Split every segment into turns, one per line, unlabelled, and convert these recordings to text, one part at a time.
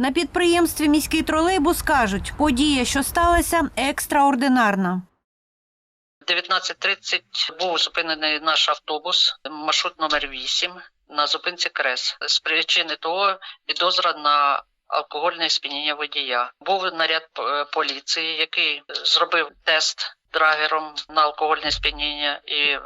На підприємстві міський тролейбус кажуть, подія, що сталася, екстраординарна.
19.30 був зупинений наш автобус, маршрут номер 8 на зупинці Крес. З причини того підозра на алкогольне сп'яніння водія. Був наряд е, поліції, який зробив тест драгером на алкогольне сп'яніння, і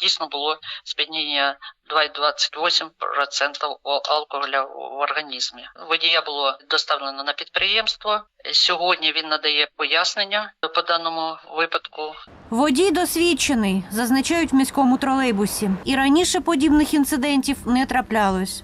дійсно було сп'яніння 2,28% о- алкоголя в організмі. Водія було доставлено на підприємство. Сьогодні він надає пояснення по даному випадку.
Водій досвідчений, зазначають в міському тролейбусі. І раніше подібних інцидентів не траплялось.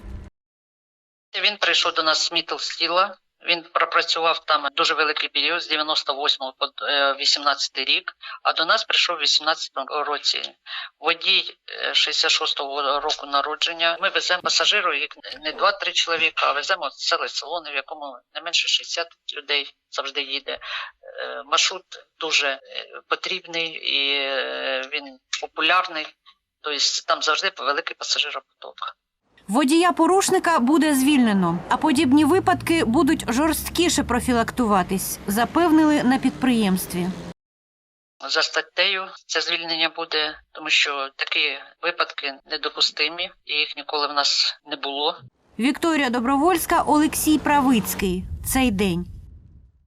Він прийшов до нас з Мітлстіла. Він пропрацював там дуже великий період з 98 по е, 18 рік, а до нас прийшов в 18 році. Водій е, 66-го року народження. Ми веземо пасажирів, їх не 2-3 чоловіка, а веземо ціле село, в якому не менше 60 людей завжди їде. Е, Маршрут дуже е, потрібний і е, він популярний. Тобто там завжди великий пасажиропоток.
Водія порушника буде звільнено, а подібні випадки будуть жорсткіше профілактуватись, запевнили на підприємстві.
За статтею це звільнення буде, тому що такі випадки недопустимі, і їх ніколи в нас не було.
Вікторія Добровольська, Олексій Правицький. Цей день.